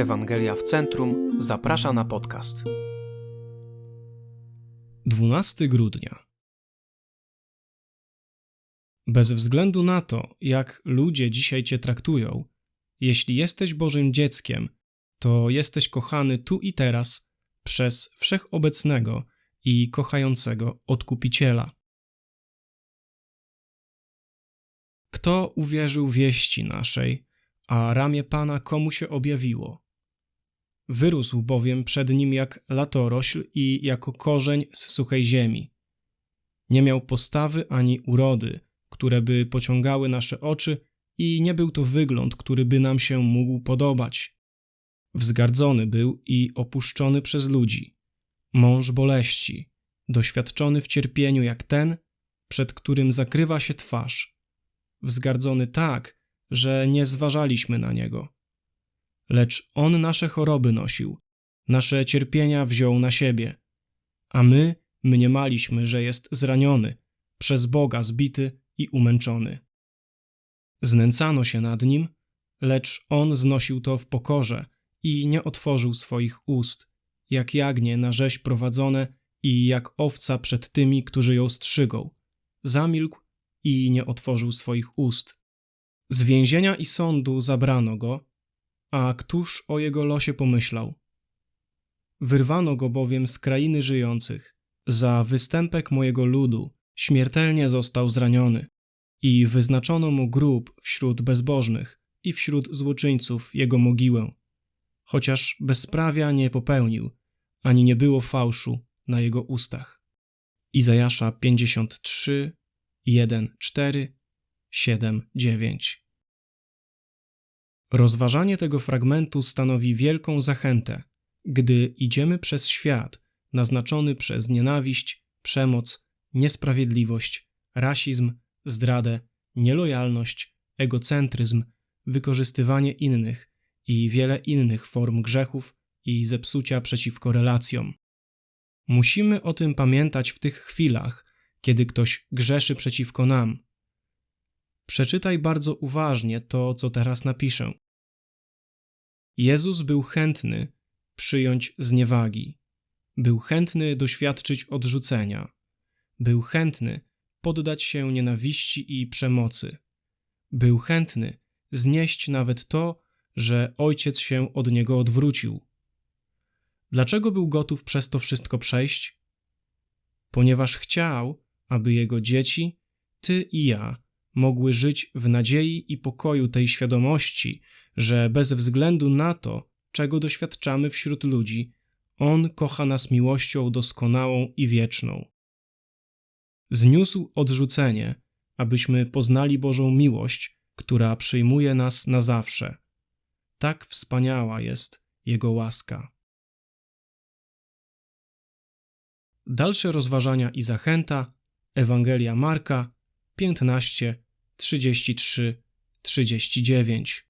Ewangelia w Centrum zaprasza na podcast. 12 grudnia. Bez względu na to, jak ludzie dzisiaj Cię traktują, jeśli jesteś Bożym dzieckiem, to jesteś kochany tu i teraz przez wszechobecnego i kochającego Odkupiciela. Kto uwierzył wieści naszej, a ramię Pana komu się objawiło? Wyrósł bowiem przed nim jak latorośl i jako korzeń z suchej ziemi. Nie miał postawy ani urody, które by pociągały nasze oczy, i nie był to wygląd, który by nam się mógł podobać. Wzgardzony był i opuszczony przez ludzi, mąż boleści, doświadczony w cierpieniu jak ten, przed którym zakrywa się twarz. Wzgardzony tak, że nie zważaliśmy na niego. Lecz on nasze choroby nosił, nasze cierpienia wziął na siebie, a my mniemaliśmy, że jest zraniony, przez Boga zbity i umęczony. Znęcano się nad nim, lecz on znosił to w pokorze i nie otworzył swoich ust, jak jagnię na rzeź prowadzone i jak owca przed tymi, którzy ją strzygą. Zamilkł i nie otworzył swoich ust. Z więzienia i sądu zabrano go, a któż o jego losie pomyślał? Wyrwano go bowiem z krainy żyjących. Za występek mojego ludu śmiertelnie został zraniony i wyznaczono mu grób wśród bezbożnych i wśród złoczyńców jego mogiłę. Chociaż bezprawia nie popełnił, ani nie było fałszu na jego ustach. Izajasza 53, 1, 4, 7, 9 Rozważanie tego fragmentu stanowi wielką zachętę, gdy idziemy przez świat naznaczony przez nienawiść, przemoc, niesprawiedliwość, rasizm, zdradę, nielojalność, egocentryzm, wykorzystywanie innych i wiele innych form grzechów i zepsucia przeciwko relacjom. Musimy o tym pamiętać w tych chwilach, kiedy ktoś grzeszy przeciwko nam. Przeczytaj bardzo uważnie to, co teraz napiszę. Jezus był chętny przyjąć zniewagi, był chętny doświadczyć odrzucenia, był chętny poddać się nienawiści i przemocy, był chętny znieść nawet to, że ojciec się od niego odwrócił. Dlaczego był gotów przez to wszystko przejść? Ponieważ chciał, aby jego dzieci, ty i ja, mogły żyć w nadziei i pokoju tej świadomości, że bez względu na to, czego doświadczamy wśród ludzi, On kocha nas miłością doskonałą i wieczną. Zniósł odrzucenie, abyśmy poznali Bożą miłość, która przyjmuje nas na zawsze. Tak wspaniała jest Jego łaska. Dalsze rozważania i zachęta Ewangelia Marka 15, 33, 39.